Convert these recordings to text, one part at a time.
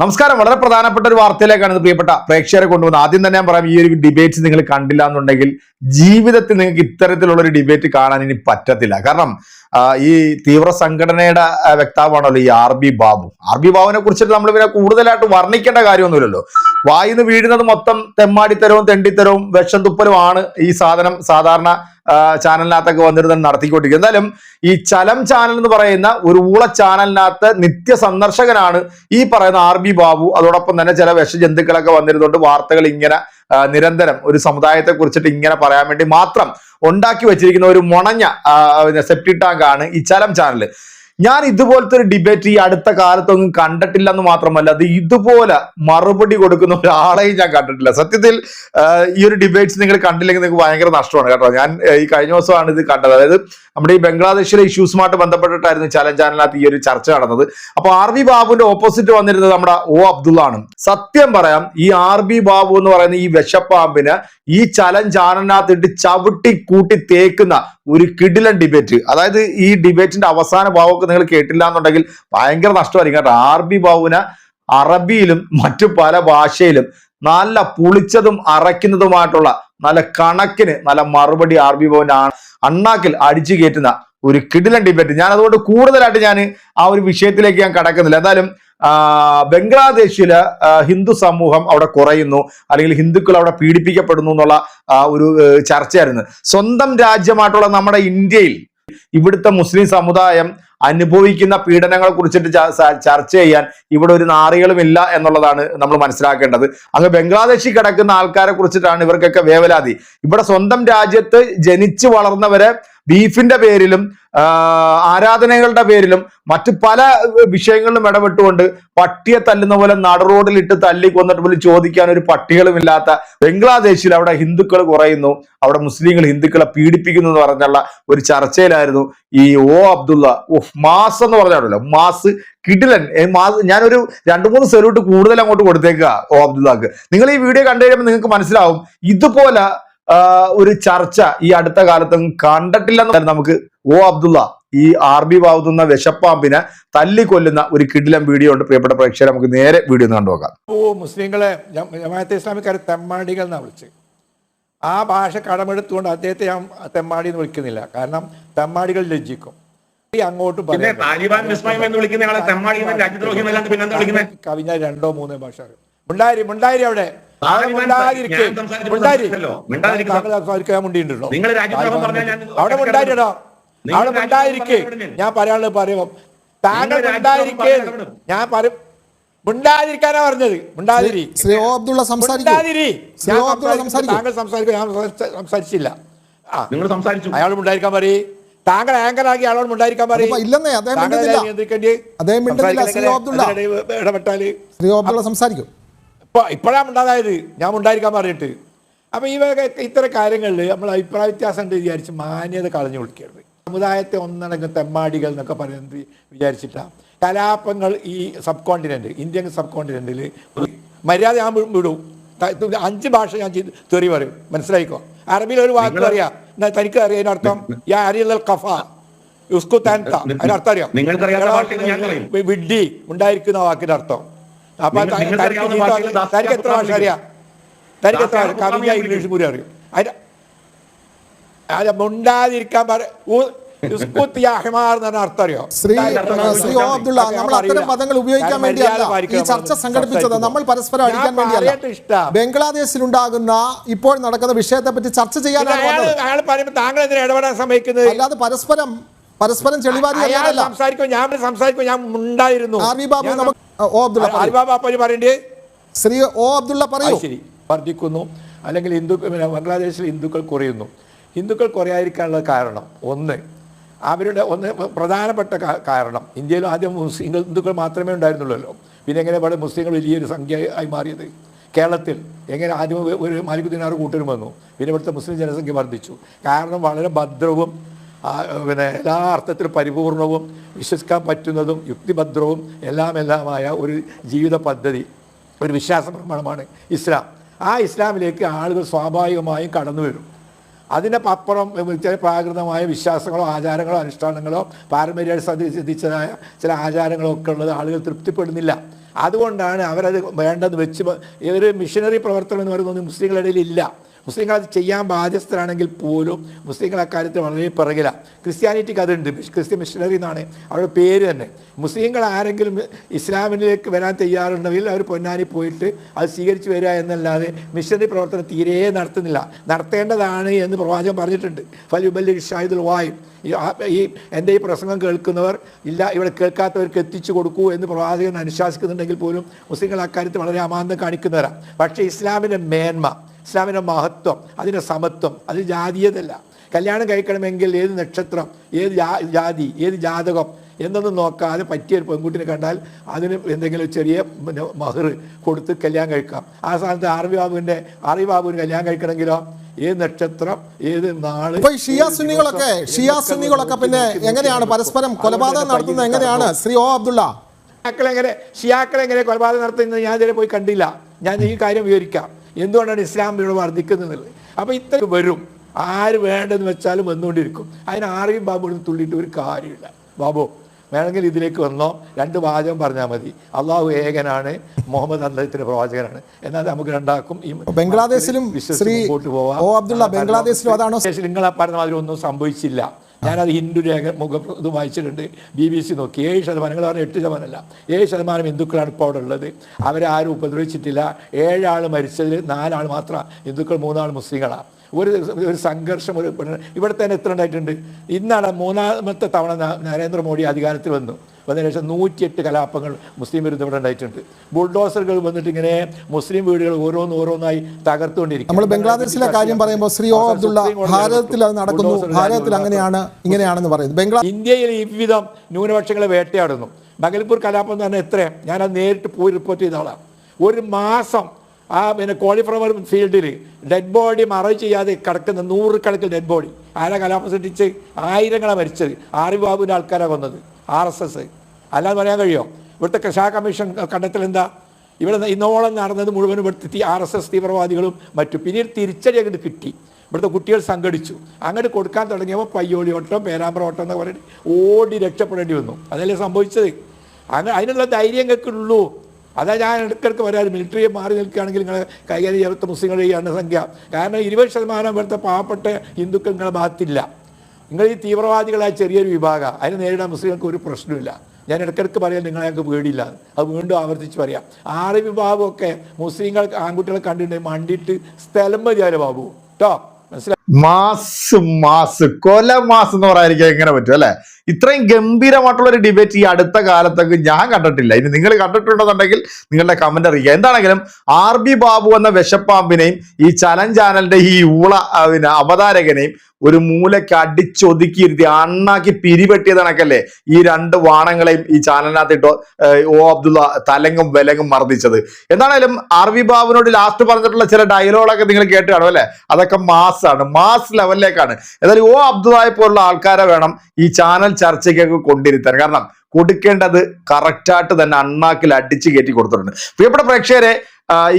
നമസ്കാരം. വളരെ പ്രധാനപ്പെട്ട ഒരു വാർത്തയിലേക്കാണ് ഇത് പ്രിയപ്പെട്ട പ്രേക്ഷകരെ കൊണ്ടുവന്നത്. ആദ്യം തന്നെ ഞാൻ പറയാം ഈ ഒരു ഡിബേറ്റ് നിങ്ങൾ കണ്ടില്ല എന്നുണ്ടെങ്കിൽ ജീവിതത്തിൽ നിങ്ങൾക്ക് ഇത്തരത്തിലുള്ള ഒരു ഡിബേറ്റ് കാണാൻ ഇനി പറ്റത്തില്ല. കാരണം ഈ തീവ്ര സംഘടനയുടെ വ്യക്താവാണല്ലോ ഈ R B Babu. R B ബാബുവിനെ കുറിച്ചിട്ട് നമ്മൾ പിന്നെ കൂടുതലായിട്ട് വർണിക്കേണ്ട കാര്യമൊന്നുമില്ലല്ലോ. വായിന്ന് വീഴുന്നത് മൊത്തം തെമ്മാടിത്തരവും തെണ്ടിത്തരവും വിഷം തുപ്പലുമാണ് ഈ സാധനം സാധാരണ ചാനലിനകത്തൊക്കെ വന്നിരുന്ന് നടത്തിക്കൊണ്ടിരിക്കുന്നത്. എന്തായാലും ഈ ചലം ചാനൽ എന്ന് പറയുന്ന ഒരു ഊള ചാനലിനകത്ത് നിത്യ സന്ദർശകനാണ് ഈ പറയുന്ന ആർ ബി ബാബു. അതോടൊപ്പം തന്നെ ചില വിഷജന്തുക്കളൊക്കെ വന്നിരുന്നുകൊണ്ട് വാർത്തകൾ ഇങ്ങനെ നിരന്തരം ഒരു സമുദായത്തെ കുറിച്ചിട്ട് ഇങ്ങനെ പറയാൻ വേണ്ടി മാത്രം ഉണ്ടാക്കി വെച്ചിരിക്കുന്ന ഒരു മുണഞ്ഞ സെപ്റ്റി ടാങ്ക് ആണ് ഈ ചലം ചാനൽ ഞാൻ ഇതുപോലത്തെ ഒരു ഡിബേറ്റ് ഈ അടുത്ത കാലത്തൊന്നും കണ്ടിട്ടില്ല എന്ന് മാത്രമല്ല അത് ഇതുപോലെ മറുപടി കൊടുക്കുന്ന ഒരാളെയും ഞാൻ കണ്ടിട്ടില്ല. സത്യത്തിൽ ഈ ഒരു ഡിബേറ്റ്സ് നിങ്ങൾ കണ്ടില്ലെങ്കിൽ നിങ്ങൾക്ക് ഭയങ്കര നഷ്ടമാണ് കേട്ടോ. ഞാൻ ഈ കഴിഞ്ഞ ദിവസമാണ് ഇത് കണ്ടത്. അതായത് നമ്മുടെ ഈ ബംഗ്ലാദേശിലെ ഇഷ്യൂസുമായിട്ട് ബന്ധപ്പെട്ടിട്ടായിരുന്നു ചലൻ ചാനലിനകത്ത് ഈ ഒരു ചർച്ച നടന്നത്. അപ്പൊ ആർ ബി ബാബുവിന്റെ ഓപ്പോസിറ്റ് വന്നിരുന്നത് നമ്മുടെ ഒ അബ്ദുള്ള ആണ് സത്യം പറയാം ഈ ആർ ബി ബാബു എന്ന് പറയുന്ന ഈ വിഷപ്പാമ്പിന് ഈ ചലൻ ചാനലിനകത്തിട്ട് ചവിട്ടി കൂട്ടി തേക്കുന്ന ഒരു കിടിലൻ ഡിബേറ്റ് അതായത് ഈ ഡിബേറ്റിന്റെ അവസാന ഭാവമൊക്കെ നിങ്ങൾ കേട്ടില്ല എന്നുണ്ടെങ്കിൽ ഭയങ്കര നഷ്ടമായിരിക്കും. കേട്ടോ ആർ ബി ബാബുവിന് അറബിയിലും മറ്റു പല ഭാഷയിലും നല്ല പുളിച്ചതും അറയ്ക്കുന്നതുമായിട്ടുള്ള നല്ല കണക്കിന് നല്ല മറുപടി ആർ ബി ഭവന്റെ അണ്ണാക്കിൽ അടിച്ചു കയറ്റുന്ന ഒരു കിടിലൻ ഡിബേറ്റ് ഞാൻ അതുകൊണ്ട് കൂടുതലായിട്ട് ഞാൻ ആ ഒരു വിഷയത്തിലേക്ക് ഞാൻ കടക്കുന്നില്ല. എന്തായാലും ആ, ബംഗ്ലാദേശിൽ ഹിന്ദു സമൂഹം അവിടെ കുറയുന്നു. അല്ലെങ്കിൽ ഹിന്ദുക്കൾ അവിടെ പീഡിപ്പിക്കപ്പെടുന്നു എന്നുള്ള ഒരു ചർച്ചയായിരുന്നു. സ്വന്തം രാജ്യമായിട്ടുള്ള നമ്മുടെ ഇന്ത്യയിൽ ഇവിടുത്തെ മുസ്ലിം സമുദായം അനുഭവിക്കുന്ന പീഡനങ്ങളെ കുറിച്ചിട്ട് ചർച്ച ചെയ്യാൻ ഇവിടെ ഒരു നാറികളുമില്ല എന്നുള്ളതാണ് നമ്മൾ മനസ്സിലാക്കേണ്ടത്. അങ്ങ് ബംഗ്ലാദേശിൽ കിടക്കുന്ന ആൾക്കാരെ കുറിച്ചിട്ടാണ് ഇവർക്കൊക്കെ വേവലാതി. ഇവിടെ സ്വന്തം രാജ്യത്ത് ജനിച്ചു വളർന്നവരെ ബീഫിന്റെ പേരിലും ആരാധനകളുടെ പേരിലും മറ്റു പല വിഷയങ്ങളിലും ഇടപെട്ടുകൊണ്ട് പട്ടിയെ തല്ലുന്ന പോലെ നടുറോഡിലിട്ട് തല്ലി കൊന്നിട്ട് പോലും ചോദിക്കാൻ ഒരു പട്ടികളും ഇല്ലാത്ത ബംഗ്ലാദേശിൽ അവിടെ ഹിന്ദുക്കൾ കുറയുന്നു. അവിടെ മുസ്ലിങ്ങൾ ഹിന്ദുക്കളെ പീഡിപ്പിക്കുന്നു എന്ന് പറഞ്ഞുള്ള ഒരു ചർച്ചയിലായിരുന്നു ഈ ഓ അബ്ദുള്ള. ഉഫ് മാസ് എന്ന് പറഞ്ഞാണല്ലോ. മാസ് കിടിലൻ. മാസ് ഞാനൊരു രണ്ടു മൂന്ന് സെലൂട്ട് കൂടുതൽ അങ്ങോട്ട് കൊടുത്തേക്കുക ഓ അബ്ദുള്ളക്ക്. നിങ്ങൾ ഈ വീഡിയോ കണ്ടു കഴിയുമ്പോൾ നിങ്ങൾക്ക് മനസ്സിലാവും ഇതുപോലെ ഒരു ചർച്ച ഈ അടുത്ത കാലത്തൊന്നും കണ്ടിട്ടില്ലെന്ന് നമുക്ക് ഒ അബ്ദുള്ള ഈ ആർ ബി ബാവുന്ന വിഷപ്പാമ്പിനെ തല്ലിക്കൊല്ലുന്ന ഒരു കിടിലം വീഡിയോ ഉണ്ട്. പ്രിയപ്പെട്ട പ്രേക്ഷകർ നമുക്ക് നേരെ വീഡിയോ ഒന്ന് കണ്ടുനോക്കാം ഓ മുസ്ലിങ്ങളെ ജമാഅത്തെ ഇസ്ലാമിക്കാരെ തെമ്മാടികൾ എന്നാണ് വിളിച്ചത് ആ ഭാഷ കടമെടുത്തുകൊണ്ട് അദ്ദേഹത്തെ ഞാൻ തെമ്മാടി എന്ന് വിളിക്കുന്നില്ല. കാരണം തെമ്മാടികൾ ലജ്ജിക്കും. അങ്ങോട്ട് കവിഞ്ഞ രണ്ടോ മൂന്നോ ഭാഷ മുണ്ടാരി മുണ്ടാരി അവിടെ. ഞാൻ മുണ്ടാരി. താങ്കൾ സംസാരിക്കാൻ മുണ്ടിയിട്ടുണ്ടോ? നിങ്ങൾ രാജ്യദ്രോഹം പറഞ്ഞാൽ ഞാൻ അവിടെ അവിടെ രാജ്യദ്രോഹം ഞാൻ പറയാനുള്ളത് പറയുമ്പോ താങ്കൾ പറഞ്ഞാൽ ഞാൻ പറയും. മിണ്ടാതിരിക്കാനാ പറഞ്ഞത്. മുണ്ടാതിരി. ശ്രീ അബ്ദുള്ള സംസാരിക്കും. മുണ്ടാതിരി. ശ്രീ ഞാൻ ഒ അബ്ദുള്ള സംസാരിക്കും. സംസാരിക്കും. താങ്കൾ സംസാരിക്കും. ഞാൻ സംസാരിച്ച- സംസാരിച്ചില്ല. നിങ്ങൾ സംസാരിച്ചു. അയാൾ ഉണ്ടായിരിക്കാൻ പറയും. താങ്കൾ ആങ്കറാക്കി അയാളോട് ഉണ്ടായിരിക്കാൻ പറയും. ഇല്ലെന്നേ, അദ്ദേഹം. അദ്ദേഹം. ഇടപെട്ടാൽ? ശ്രീ അബ്ദുള്ള സംസാരിക്കും. ഇപ്പൊ ഇപ്പോഴാണ് ഉണ്ടായത് ഞാൻ ഉണ്ടായിരിക്കാൻ പറഞ്ഞിട്ട്. അപ്പൊ ഈ ഇത്തരം കാര്യങ്ങളിൽ നമ്മൾ അഭിപ്രായ വ്യത്യാസം ഉണ്ട് വിചാരിച്ച് മാന്യത കളഞ്ഞു കൊടുക്കരുത് സമുദായത്തെ ഒന്നടങ്കം തെമ്മാടികൾ എന്നൊക്കെ പറയുന്നത് വിചാരിച്ചിട്ടാണ് കലാപങ്ങൾ ഈ സബ് കോണ്ടിനെന്റ് ഇന്ത്യൻ സബ് കോണ്ടിനെന്റിൽ മര്യാദ ഞാൻ വിടും. അഞ്ച് ഭാഷ ഞാൻ തെറി പറയും. മനസ്സിലായിക്കോ? അറബിയിൽ ഒരു വാക്ക് അറിയാം തനിക്ക് അറിയാം അതിനർത്ഥം യാ അരിയൽ കഫ. യുസ്കു താൻത. അതിനർത്ഥം അറിയാം? വിഡ്ഡി ഉണ്ടായിരിക്കുന്ന വാക്കിന്റെ അർത്ഥം. അപ്പൊ തനിക്ക് എത്ര ഭാഷ അറിയാം? തനിക്ക് എത്ര ഭാഷ കവിഞ്ഞ ഇംഗ്ലീഷ് ഇംഗ്ലീഷ് കൂടി അറിയും. അല്ല മുണ്ടാതിരിക്കാൻ പറ അറിയോ? ശ്രീ ശ്രീ അബ്ദുള്ള നമ്മൾ അത്തരം. പദങ്ങൾ ഉപയോഗിക്കാൻ വേണ്ടിയല്ല ഈ ചർച്ച നമ്മൾ സംഘടിപ്പിച്ചത് നമ്മൾ പരസ്പരം അടിക്കാൻ വേണ്ടിയല്ല. ബംഗ്ലാദേശിലുണ്ടാകുന്ന ഇപ്പോൾ നടക്കുന്ന വിഷയത്തെ പറ്റി ചർച്ച ചെയ്യാനാണ് താങ്കൾ എന്തിനാ ഇടപെടാൻ അല്ലാതെ പരസ്പരം പരസ്പരം ചെളിവാരി സംസാരിക്കും ഞാൻ സംസാരിക്കും ഞാൻ ഉണ്ടായിരുന്നു ആർ വി ബാബു നമുക്ക് ഓ അബ്ദുള്ള പറയണ്ടേ? ശ്രീ ഓ അബ്ദുള്ള പറയൂ. അത് ശരി. വർദ്ധിക്കുന്നു. അല്ലെങ്കിൽ ഹിന്ദു ബംഗ്ലാദേശിൽ ഹിന്ദുക്കൾ കുറയുന്നു. ഹിന്ദുക്കൾ കുറയാതിരിക്കാനുള്ള കാരണം ഒന്ന്. അവരുടെ ഒന്ന് പ്രധാനപ്പെട്ട കാരണം ഇന്ത്യയിൽ ആദ്യം മുസ്ലിം ഹിന്ദുക്കൾ മാത്രമേ ഉണ്ടായിരുന്നുള്ളൂ പിന്നെ എങ്ങനെ ഇവിടെ മുസ്ലിങ്ങൾ വലിയൊരു സംഖ്യ ആയി മാറിയത്? കേരളത്തിൽ എങ്ങനെ ആദ്യം ഒരു- ഒരു മാലിക് ദിനാറ് കൂട്ടരും വന്നു. പിന്നെ ഇവിടുത്തെ മുസ്ലിം ജനസംഖ്യ വർദ്ധിച്ചു. കാരണം വളരെ ഭദ്രവും പിന്നെ എല്ലാ അർത്ഥത്തിലും പരിപൂർണവും വിശ്വസിക്കാൻ പറ്റുന്നതും യുക്തിഭദ്രവും എല്ലാം എല്ലാമായ ഒരു ജീവിത പദ്ധതി ഒരു വിശ്വാസ പ്രമാണമാണ് ഇസ്ലാം. ആ ഇസ്ലാമിലേക്ക് ആളുകൾ സ്വാഭാവികമായും കടന്നു വരും. അതിന്റെ അപ്പുറം ചില പ്രാകൃതമായ വിശ്വാസങ്ങളോ ആചാരങ്ങളോ അനുഷ്ഠാനങ്ങളോ പാരമ്പര്യമായിട്ട് സിദ്ധിച്ചതായ ചില ആചാരങ്ങളോ ഒക്കെ ഉള്ളത് ആളുകൾ തൃപ്തിപ്പെടുന്നില്ല. അതുകൊണ്ടാണ് അവരത് വേണ്ടെന്ന് വെച്ച് ഒരു മിഷനറി പ്രവർത്തനം എന്ന് പറയുന്നത് മുസ്ലിങ്ങളുടെ ഇല്ല. മുസ്ലിങ്ങൾ അത് ചെയ്യാൻ ബാധ്യസ്ഥരാണെങ്കിൽ പോലും മുസ്ലിങ്ങൾ അക്കാര്യത്തിൽ വളരെ പിറകിലാണ് ക്രിസ്ത്യാനിറ്റിക്ക് അതുണ്ട്. ക്രിസ്ത്യൻ മിഷണറി എന്നാണ് അവരുടെ പേര് തന്നെ. മുസ്ലിങ്ങൾ ആരെങ്കിലും ഇസ്ലാമിലേക്ക് വരാൻ തയ്യാറുണ്ടെങ്കിൽ അവർ പൊന്നാനി പോയിട്ട് അത് സ്വീകരിച്ചു വരിക എന്നല്ലാതെ മിഷനറി പ്രവർത്തനം തീരെ നടത്തുന്നില്ല. നടത്തേണ്ടതാണ് എന്ന് പ്രവാചകൻ പറഞ്ഞിട്ടുണ്ട്. ഫലുബല്ലി ഷാഹിദുൽ വായു. ഈ എന്റെ ഈ പ്രസംഗം കേൾക്കുന്നവർ ഇല്ല ഇവിടെ കേൾക്കാത്തവർക്ക് എത്തിച്ചു കൊടുക്കൂ എന്ന് പ്രവാചകൻ അനുശാസിക്കുന്നുണ്ടെങ്കിൽ പോലും മുസ്ലിങ്ങൾ അക്കാര്യത്തിൽ വളരെ അമാന്തം കാണിക്കുന്നവരാണ് പക്ഷേ ഇസ്ലാമിന്റെ മേന്മ ഇസ്ലാമിന്റെ മഹത്വം അതിന്റെ സമത്വം അത് ജാതീയതല്ല. കല്യാണം കഴിക്കണമെങ്കിൽ ഏത് നക്ഷത്രം ഏത് ജാതി ഏത് ജാതകം എന്നൊന്നും നോക്കാതെ പറ്റിയ ഒരു പെൺകുട്ടിനെ കണ്ടാൽ അതിന് എന്തെങ്കിലും ചെറിയ പിന്നെ മഹർ കൊടുത്ത് കല്യാണം കഴിക്കാം. ആ സ്ഥാനത്ത് ആർവി ബാബുവിന്റെ ആർവി ബാബുവിന് കല്യാണം കഴിക്കണമെങ്കിലോ? ഏത് നക്ഷത്രം ഏത് നാൾ ഇപ്പൊ ഷിയാ സുന്നികളൊക്കെ ഷിയാ സുന്നികളൊക്കെ പിന്നെ എങ്ങനെയാണ്? പരസ്പരം കൊലപാതകം തന്നെ നടത്തുന്നത് എങ്ങനെയാണ്? ശ്രീ ഓ അബ്ദുള്ള. ഷിയാക്കളെങ്ങനെ ഷിയാക്കളെങ്ങനെ കൊലപാതകം നടത്തുന്നത് ഞാൻ ഇതുവരെ പോയി കണ്ടില്ല. ഞാൻ ഈ കാര്യം വിവരിക്കാം. എന്തുകൊണ്ടാണ് ഇസ്ലാം ഇവിടെ വർദ്ധിക്കുന്നത് അപ്പോൾ ഇത്ര വരും. ആര് വേണ്ടെന്ന് വെച്ചാലും വന്നുകൊണ്ടിരിക്കും. അതിന് ആരെയും ബാബു ഇവിടെ തുള്ളിയിട്ട് ഒരു കാര്യമില്ല. ബാബു വേണമെങ്കിൽ ഇതിലേക്ക് വന്നോ. രണ്ട് വാചകം പറഞ്ഞാൽ മതി. അള്ളാഹു ഏകനാണ് മുഹമ്മദ് അദ്ദേഹത്തിന്റെ പ്രവാചകനാണ്. എന്നാൽ നമുക്ക് രണ്ടാക്കും ഈ ബംഗ്ലാദേശിലും വിശ്വസിച്ച് മുമ്പോട്ട് പോവാം. ബംഗ്ലാദേശിലും അതാണോ? നിങ്ങളെ നിങ്ങൾ ആ പറഞ്ഞ മാതിരി ഒന്നും സംഭവിച്ചില്ല. ഞാനത് ഹിന്ദു രേഖ മുഖ ഇത് വായിച്ചിട്ടുണ്ട്. ബി ബി സി നോക്കി. ഏഴ് ശതമാനം. നിങ്ങൾ പറഞ്ഞ എട്ട് ശതമാനമല്ല. ഏഴ് ശതമാനം ഹിന്ദുക്കളാണ് ഇപ്പോൾ അവിടെ ഉള്ളത്. അവരാരും ഉപദ്രവിച്ചിട്ടില്ല. ഏഴാൾ മരിച്ചതിൽ നാലാൾ മാത്രം ഹിന്ദുക്കൾ മൂന്നാൾ മുസ്ലിങ്ങളാണ് ഒരു ഒരു സംഘർഷം ഒരു ഇവിടെ തന്നെ എത്ര ഉണ്ടായിട്ടുണ്ട്? ഇന്നാണ് മൂന്നാമത്തെ തവണ നരേന്ദ്രമോദി അധികാരത്തിൽ വന്നു. വന്നതിന് ശേഷം നൂറ്റിയെട്ട് കലാപങ്ങൾ മുസ്ലിം വിരുദ്ധ ഇവിടെ ഉണ്ടായിട്ടുണ്ട്. ബുൾഡോസറുകൾ വന്നിട്ട് ഇങ്ങനെ മുസ്ലിം വീടുകൾ ഓരോന്ന് ഓരോന്നായി തകർത്തുകൊണ്ടിരിക്കും നമ്മൾ ബംഗ്ലാദേശിലെ കാര്യം പറയുമ്പോൾ ശ്രീ ഓ അബ്ദുള്ള ഭാരതത്തിൽ അത് നടക്കുന്നു. ഭാരതത്തിൽ അങ്ങനെയാണ് ഇങ്ങനെയാണെന്ന് പറയുന്നത്. ബംഗ്ലാ ഇന്ത്യയിൽ ഇവിധം ന്യൂനപക്ഷങ്ങളെ വേട്ടയാടുന്നു. ബഗൽപൂർ കലാപം എന്ന് പറഞ്ഞാൽ എത്രയാണ് ഞാനത് നേരിട്ട് പോയി റിപ്പോർട്ട് ചെയ്ത ആളാണ് ഒരു മാസം ആ പിന്നെ കോളിഫ്ലവർ ഫീൽഡിൽ ഡെഡ് ബോഡി മറവ് ചെയ്യാതെ കിടക്കുന്ന നൂറുകണക്കിൽ ഡെഡ് ബോഡി. ആരാ കലാപം സൃഷ്ടിച്ച് ആയിരങ്ങളാണ് മരിച്ചത് ആറിഫ് ബാബുവിന്റെ ആൾക്കാരാണ് കൊന്നത്. R S S. അല്ലാതെ പറയാൻ കഴിയുമോ ഇവിടുത്തെ കൃഷാ കമ്മീഷൻ കണ്ടെത്തൽ എന്താ? ഇവിടെ ഇന്നോളം നടന്നത് മുഴുവനും ഇവിടുത്തെ ആർ എസ് എസ് തീവ്രവാദികളും മറ്റു. പിന്നീട് തിരിച്ചടി അങ്ങോട്ട് കിട്ടി. ഇവിടുത്തെ കുട്ടികൾ സംഘടിച്ചു. അങ്ങോട്ട് കൊടുക്കാൻ തുടങ്ങിയപ്പോൾ പയ്യോളി ഓട്ടം പേരാമ്പ്ര ഓട്ടം എന്നൊക്കെ പറഞ്ഞിട്ട് ഓടി രക്ഷപ്പെടേണ്ടി വന്നു. അതല്ലേ സംഭവിച്ചത്? അങ്ങനെ അതിനുള്ള ധൈര്യം ഉള്ളൂ അതാ ഞാൻ ഇടയ്ക്കിടയ്ക്ക് വരാൻ മിലിറ്ററിയെ മാറി നിൽക്കുകയാണെങ്കിൽ നിങ്ങൾ കൈകാര്യം ചെയ്യാത്ത മുസ്ലിങ്ങളുടെ ഈ എണ്ണസംഖ്യ കാരണം ഇരുപത് ശതമാനം ഇവിടുത്തെ പാവപ്പെട്ട ഹിന്ദുക്കൾ നിങ്ങളെ ഭാഗത്തില്ല നിങ്ങൾ ഈ തീവ്രവാദികളായ ചെറിയൊരു വിഭാഗം അതിനെ നേരിടാൻ മുസ്ലിങ്ങൾക്ക് ഒരു പ്രശ്നമില്ല ഞാൻ ഇടയ്ക്കിടയ്ക്ക് പറയാൻ നിങ്ങളെ ഞങ്ങൾക്ക് പേടിയില്ല. അത് വീണ്ടും ആവർത്തിച്ച് പറയാം. ആറ് വിഭാഗമൊക്കെ മുസ്ലിങ്ങൾ ആൺകുട്ടികളെ കണ്ടിട്ടുണ്ടെങ്കിൽ മണ്ടിയിട്ട് സ്ഥലം മതിയാലോ ബാബു. കേട്ടോ മനസ്സിലായി മാസ് മാസ്. കൊല മാസ് എന്ന് പറയാതിരിക്കാൻ എങ്ങനെ പറ്റും അല്ലെ? ഇത്രയും ഗംഭീരമായിട്ടുള്ള ഒരു ഡിബേറ്റ് ഈ അടുത്ത കാലത്തൊക്കെ ഞാൻ കണ്ടിട്ടില്ല. ഇനി നിങ്ങൾ കണ്ടിട്ടുണ്ടെന്നുണ്ടെങ്കിൽ നിങ്ങളുടെ കമന്റ് അറിയിക്കുക. എന്താണെങ്കിലും ആർ ബി ബാബു എന്ന വിശപ്പാമ്പിനെയും ഈ ചലൻ ചാനലിന്റെ ഈ ഊള അവതാരകനെയും ഒരു മൂലയ്ക്ക് അടിച്ചൊതുക്കിയിരുത്തി അണ്ണാക്കി പിരിപെട്ടിയത് കണക്കല്ലേ ഈ രണ്ട് വാണങ്ങളെയും ഈ ചാനലിനകത്ത് ഇട്ടോ ഓ അബ്ദുള്ള തലങ്ങും വിലങ്ങും മർദ്ദിച്ചത്. എന്താണെങ്കിലും ആർ വി ബാബുവിനോട് ലാസ്റ്റ് പറഞ്ഞിട്ടുള്ള ചില ഡയലോഗൊക്കെ നിങ്ങൾ കേട്ട് കാണും അല്ലെ? അതൊക്കെ മാസാണ്. മാസ് ലെവലിലേക്കാണ് ഏതായാലും ഓ അബ്ദുള്ളയെ പോലുള്ള ആൾക്കാരെ വേണം ഈ ചാനൽ ചർച്ചയ്ക്കൊക്കെ കൊണ്ടിരുത്താൻ. കാരണം കൊടുക്കേണ്ടത് കറക്റ്റായിട്ട് തന്നെ അണ്ണാക്കിൽ അടിച്ചു കയറ്റി കൊടുത്തിട്ടുണ്ട്. പ്രിയപ്പെട്ട പ്രേക്ഷകരെ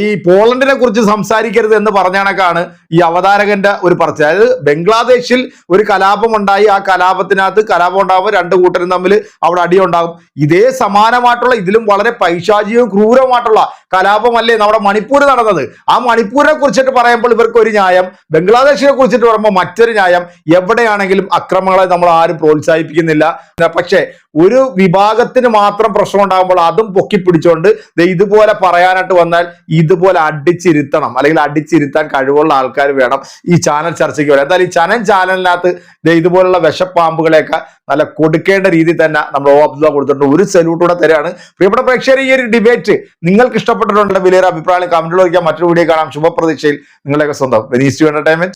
ഈ പോളണ്ടിനെ കുറിച്ച് സംസാരിക്കരുത് എന്ന് പറഞ്ഞാണക്കാണ് ഈ അവതാരകന്റെ ഒരു പറച്ചിൽ. അതായത് ബംഗ്ലാദേശിൽ ഒരു കലാപം ഉണ്ടായി ആ കലാപത്തിനകത്ത് കലാപം ഉണ്ടാകുമ്പോൾ രണ്ട് കൂട്ടരും തമ്മിൽ അവിടെ അടിയുണ്ടാകും. ഇതേ സമാനമായിട്ടുള്ള ഇതിലും വളരെ പൈശാചികവും ക്രൂരവുമായിട്ടുള്ള കലാപമല്ലേ നമ്മുടെ മണിപ്പൂർ നടന്നത്. ആ മണിപ്പൂരിനെ കുറിച്ചിട്ട് പറയുമ്പോൾ ഇവർക്ക് ഒരു ന്യായം ബംഗ്ലാദേശിനെ കുറിച്ചിട്ട് പറയുമ്പോൾ മറ്റൊരു ന്യായം എവിടെയാണെങ്കിലും അക്രമങ്ങളെ നമ്മൾ ആരും പ്രോത്സാഹിപ്പിക്കുന്നില്ല. പക്ഷേ ഒരു വിഭാഗത്തിന് മാത്രം പ്രശ്നം ഉണ്ടാകുമ്പോൾ അതും പൊക്കി പിടിച്ചുകൊണ്ട് ദേ ഇതുപോലെ പറയാനായിട്ട് വന്നാൽ ഇതുപോലെ അടിച്ചിരുത്തണം. അല്ലെങ്കിൽ അടിച്ചിരുത്താൻ കഴിവുള്ള ആൾക്കാർ വേണം ഈ ചാനൽ ചർച്ചയ്ക്ക് വരാൻ. എന്തായാലും ഈ ചാനൽ ചാനലിനകത്ത് ഇതുപോലുള്ള വിഷപ്പാമ്പുകളെയൊക്കെ നല്ല കൊടുക്കേണ്ട രീതിയിൽ തന്നെ നമ്മൾ ഓ അബ്ദുള്ള കൊടുത്തിട്ടുണ്ട്. ഒരു സല്യൂട്ട് കൂടെ തരാണ്. പ്രിയപ്പെട്ട പ്രേക്ഷകർ ഈ ഒരു ഡിബേറ്റ് നിങ്ങൾക്ക് ഇഷ്ടപ്പെട്ടിട്ടുണ്ടെങ്കിൽ വലിയൊരു അഭിപ്രായം കമന്റിൽ വയ്ക്കാം മറ്റൊരു വീഡിയോ കാണാം. ശുഭപ്രതീക്ഷയിൽ നിങ്ങളുടെയൊക്കെ സ്വന്തം. Venice entertainment